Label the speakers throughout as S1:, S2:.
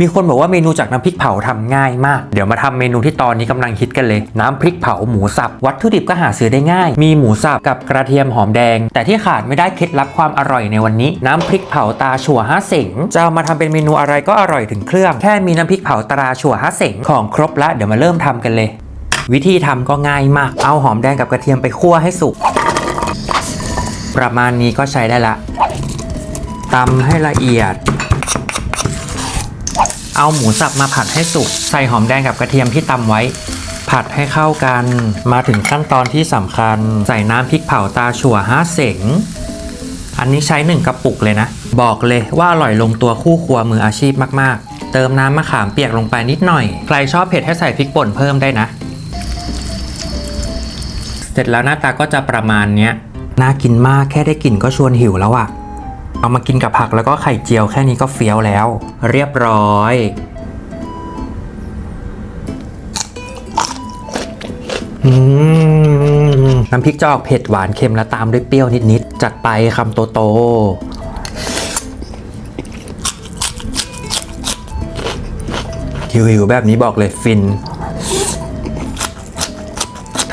S1: มีคนบอกว่าเมนูจากน้ำพริกเผาทำง่ายมาก เดี๋ยวมาทำเมนูที่ตอนนี้กำลังฮิตกันเลย น้ำพริกเผาหมูสับ วัตถุดิบก็หาซื้อได้ง่าย มีหมูสับกับกระเทียมหอมแดง แต่ที่ขาดไม่ได้เคล็ดลับความอร่อยในวันนี้ น้ำพริกเผาตาชั่วห้าเสงจะเอามาทำเป็นเมนูอะไรก็อร่อยถึงเครื่อง แค่มีน้ำพริกเผาตาชั่วห้าเสงของครบละเดี๋ยวมาเริ่มทำกันเลย วิธีทำก็ง่ายมาก เอาหอมแดงกับกระเทียมไปคั่วให้สุก ประมาณนี้ก็ใช้ได้ละตำให้ละเอียด เอาหมูสับมาผัดให้สุก ใส่หอมแดงกับกระเทียมที่ตำไว้ ผัดให้เข้ากัน มาถึงขั้นตอนที่สำคัญ ใส่น้ำพริกเผาตาชั่วห้าเสงอันนี้ใช้หนึ่งกระปุกเลยนะ บอกเลยว่าอร่อยลงตัวคู่ครัวมืออาชีพมากๆ เติมน้ำมะขามเปียกลงไปนิดหน่อย ใครชอบเผ็ดให้ใส่พริกป่นเพิ่มได้นะ เสร็จแล้วหน้าตาก็จะประมาณเนี้ย น่ากินมากแค่ได้กลิ่นก็ชวนหิวแล้วอะ เอามากินกับผักแล้วก็ไข่เจียวแค่นี้ก็เฟี้ยวแล้ว เรียบร้อยอน้ำพริกจะออกเผ็ดหวานเค็มและตามด้วยเปรี้ยวนิดๆจัดไปคำโตๆหิวๆแบบนี้บอกเลยฟิน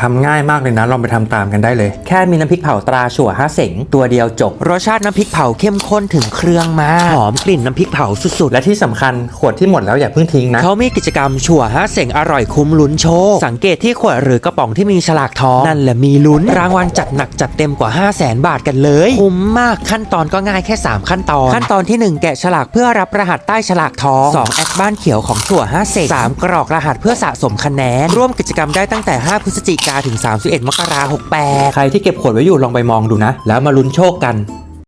S1: ทำง่ายมากเลยนะ ลองไปทำตามกันได้เลย แค่มีน้ำพริกเผาตราชั่วห้าเสงตัวเดียวจบ รสชาติน้ำพริกเผาเข้มข้นถึงเครื่องมาก หอมกลิ่นน้ำพริกเผาสุดๆ และที่สำคัญขวดที่หมดแล้วอย่าเพิ่งทิ้งนะเขามีกิจกรรมชั่วห้าเสงอร่อยคุ้มลุ้นโชคสังเกตที่ขวดหรือกระป๋องที่มีฉลากทองนั่นแหละมีลุ้นรางวัลจัดหนักจัดเต็มกว่า 5 0 0แสนบาทกันเลยคุ้มมากขั้นตอนก็ง่ายแค่ 3 ขั้นตอน ขั้นตอนที่ 1 แกะฉลากเพื่อรับรหัสใต้ฉลากทอง2แอดบ้านเขียวของชั่ว5เสง3กรอกรหัสเพื่อสะสมคะแนนร่วมกิจกรรมได้ตั้งแต่ 5 พฤศจิกาถึง 31 มกราคม68 ใครที่เก็บขวดไว้อยู่ลองไปมองดูนะ แล้วมาลุ้นโชคกัน